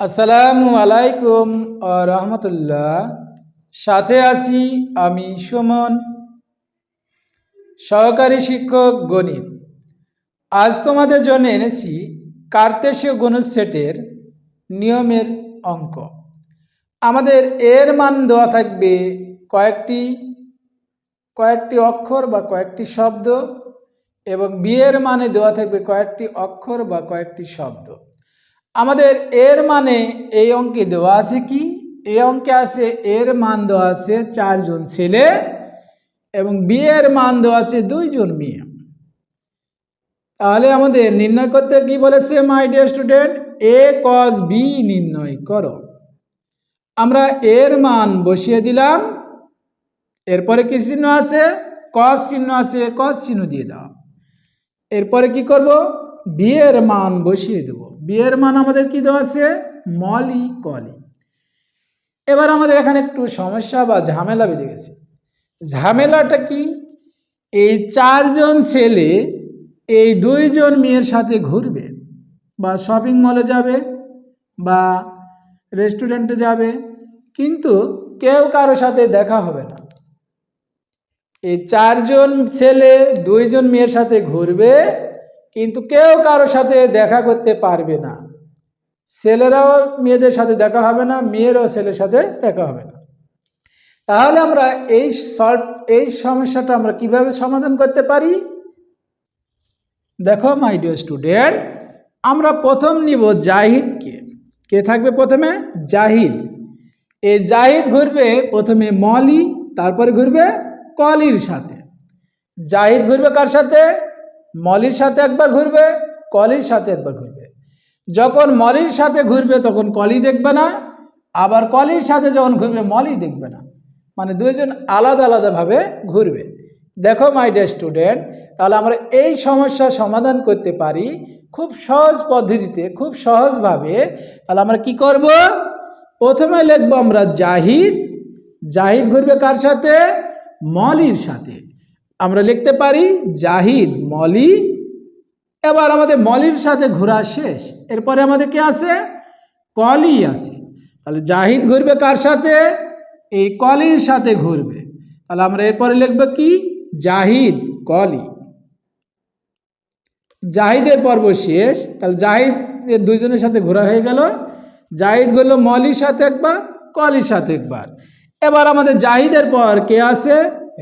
আসসালামু আলাইকুম রহমতুল্লাহ। সাথে আছি আমি সুমন, সহকারী শিক্ষক গণিত। আজ তোমাদের জন্য এনেছি কার্তেশীয় গণিত সেটের নিয়মের অঙ্ক। আমাদের এর মান দেওয়া থাকবে কয়েকটি কয়েকটি অক্ষর বা কয়েকটি শব্দ এবং বিয়ের মানে দেওয়া থাকবে কয়েকটি অক্ষর বা কয়েকটি শব্দ। আমাদের এর মানে এই অঙ্কে দেওয়া আছে কি? এই অঙ্কে আছে এর মান দেওয়া আছে চারজন ছেলে এবং বিয়ের মান দেওয়া আছে দুইজন মেয়ে। তাহলে আমাদের নির্ণয় করতে কি বলেছে my dear student A cause B নির্ণয় করো। আমরা এর মান বসিয়ে দিলাম। এরপরে কি চিহ্ন আছে? কস চিহ্ন আছে কস চিহ্ন দিয়ে দাও। এরপরে কি করব? বিয়ের মান বসিয়ে দেব। বিয়ের মান আমাদের কি দেওয়া আছে? মলি কলি। এবার আমাদের এখানে একটু সমস্যা বা ঝামেলা বেঁধে গেছে। ঝামেলাটা কি? এই চারজন ছেলে এই দুইজন মেয়ের সাথে ঘুরবে বা শপিং মলে যাবে বা রেস্টুরেন্টে যাবে, কিন্তু কেউ কারও সাথে দেখা হবে না। এই চারজন ছেলে দুইজন মেয়ের সাথে ঘুরবে কিন্তু কেউ কারোর সাথে দেখা করতে পারবে না। ছেলেরাও মেয়েদের সাথে দেখা হবে না, মেয়েরাও ছেলের সাথে দেখা হবে না। তাহলে আমরা এই সলভ এই সমস্যাটা আমরা কীভাবে সমাধান করতে পারি? দেখো মাই ডিয়ার স্টুডেন্ট আমরা প্রথম নিব জাহিদকে। কে থাকবে প্রথমে? জাহিদ। এই জাহিদ ঘুরবে প্রথমে মলি, তারপরে ঘুরবে কলির সাথে। জাহিদ ঘুরবে কার সাথে? মলির সাথে একবার ঘুরবে, কলির সাথে একবার ঘুরবে। যখন মলির সাথে ঘুরবে, তখন কলি দেখবে না, আবার কলির সাথে যখন ঘুরবে, মলি দেখবে না। মানে দুইজন আলাদা আলাদাভাবে ঘুরবে। দেখো মাই ডিয়ার স্টুডেন্ট তাহলে আমরা এই সমস্যা সমাধান করতে পারি খুব সহজ পদ্ধতিতে, খুব সহজভাবে। তাহলে আমরা কি করব? প্রথমে লিখব আমরা জাহিদ জাহিদ ঘুরবে কার সাথে? মলির সাথে। আমরা লিখতে পারি, জাহিদ, মলি। এবার আমাদের মলির সাথে ঘোরা শেষ। এরপরে আমাদের কে আছে? কলি আছে। তাহলে জাহিদ ঘুরবে কার সাথে? এই কলির সাথে ঘুরবে। তাহলে আমরা এরপরে লিখব কি? জাহিদ, কলি। জাহিদের পর্ব শেষ। তাহলে জাহিদ এর দুইজনের সাথে ঘোরা হয়ে গেল। জাহিদ ঘুরলো মলির সাথে একবার, কলির সাথে একবার। এবার আমাদের জাহিদের পর কে আছে?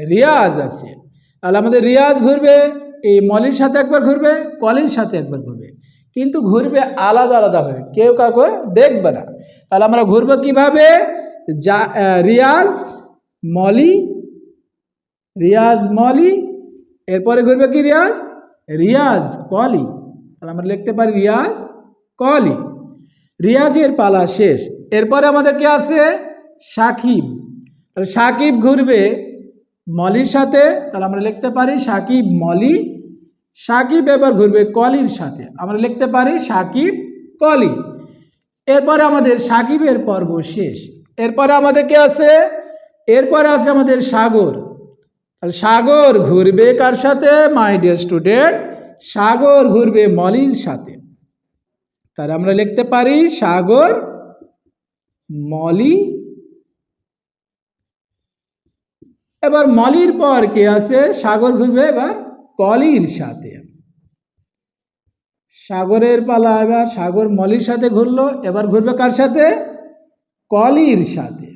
রিয়াজ আছে। তাহলে আমাদের রিয়াজ ঘুরবে, এই মলির সাথে একবার ঘুরবে, কলির সাথে একবার ঘুরবে। কিন্তু ঘুরবে আলাদা আলাদাভাবে কেউ কাউকে দেখবে না। তাহলে আমরা ঘুরবো কীভাবে? যা রিয়াজ, মলি রিয়াজ, মলি, এরপরে ঘুরবে কি রিয়াজ? রিয়াজ, কলি। তাহলে আমরা লিখতে পারি রিয়াজ, কলি। রিয়াজের পালা শেষ। এরপরে আমাদের কি আছে? সাকিব। তাহলে সাকিব ঘুরবে মলির সাথে, তাহলে আমরা লিখতে পারি সাকিব মলি, সাকিব এবার ঘুরবে কলির সাথে। আমরা লিখতে পারি সাকিব কলি। এরপরে আমাদের সাকিবের পর্ব শেষ। এরপরে আমাদের কে আছে? এরপরে আছে আমাদের সাগর। তাহলে সাগর ঘুরবে কার সাথে? মাই ডিয়ার স্টুডেন্ট, সাগর ঘুরবে মলির সাথে। তাহলে আমরা লিখতে পারি সাগর মলি এবার মলির পর কে আছে? সাগর ঘুরবে এবার কলির সাথে। সাগরের পালা এবার, সাগর মলির সাথে ঘুরলো, এবার ঘুরবে কার সাথে? কলির সাথে।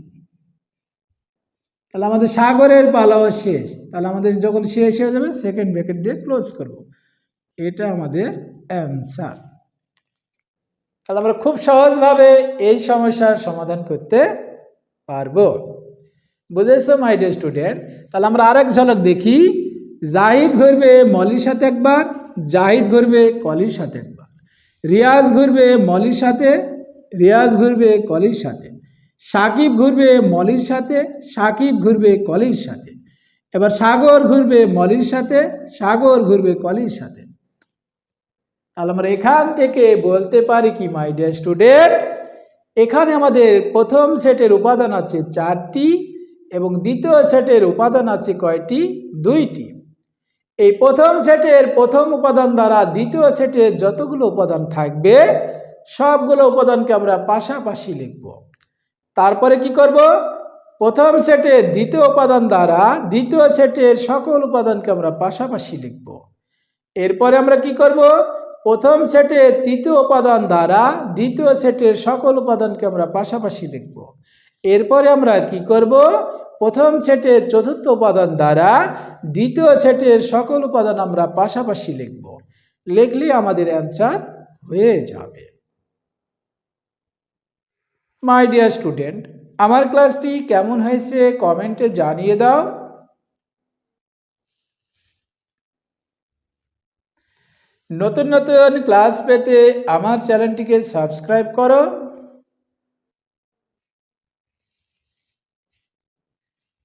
তাহলে আমাদের সাগরের পালাও শেষ। তাহলে আমাদের যখন শেষ হয়ে যাবে সেকেন্ড ব্র্যাকেট দিয়ে ক্লোজ করব। এটা আমাদের অ্যান্সার তাহলে আমরা খুব সহজভাবে এই সমস্যার সমাধান করতে পারব। বুঝেছ মাই ডিয়ার স্টুডেন্ট তাহলে আমরা আরেক ঝলক দেখি। জাহিদ ঘুরবে মলির সাথে একবার, জাহিদ ঘুরবে কলির সাথে একবার। রিয়াজ ঘুরবে মলির সাথে, রিয়াজ ঘুরবে কলির সাথে। সাকিব ঘুরবে মলির সাথে, সাকিব ঘুরবে কলির সাথে। এবার সাগর ঘুরবে মলির সাথে, সাগর ঘুরবে কলির সাথে। তাহলে আমরা এখান থেকে বলতে পারি কি মাই ডিয়ার স্টুডেন্ট এখানে আমাদের প্রথম সেটের উপাদান আছে চারটি এবং দ্বিতীয় সেটের উপাদান আছে কয়টি? দুইটি। এই প্রথম সেটের প্রথম উপাদান দ্বারা দ্বিতীয় সেটের যতগুলো উপাদান থাকবে, সবগুলো উপাদানকে আমরা পাশাপাশি লিখব। তারপরে কি করব? প্রথম সেটের দ্বিতীয় উপাদান দ্বারা দ্বিতীয় সেটের সকল উপাদানকে আমরা পাশাপাশি লিখব। এরপরে আমরা কি করব? প্রথম সেটের তৃতীয় উপাদান দ্বারা দ্বিতীয় সেটের সকল উপাদানকে আমরা পাশাপাশি লিখব। এরপরে আমরা কি করব? প্রথম সেটের চতুর্থ উপাদান দ্বারা দ্বিতীয় সেটের সকল উপাদান আমরা পাশাপাশি লিখব। লিখলে আমাদের অ্যান্সার হয়ে যাবে। মাই ডিয়ার স্টুডেন্ট আমার ক্লাসটি কেমন হয়েছে কমেন্টে জানিয়ে দাও। নতুন নতুন ক্লাস পেতে আমার চ্যানেলটিকে সাবস্ক্রাইব করো।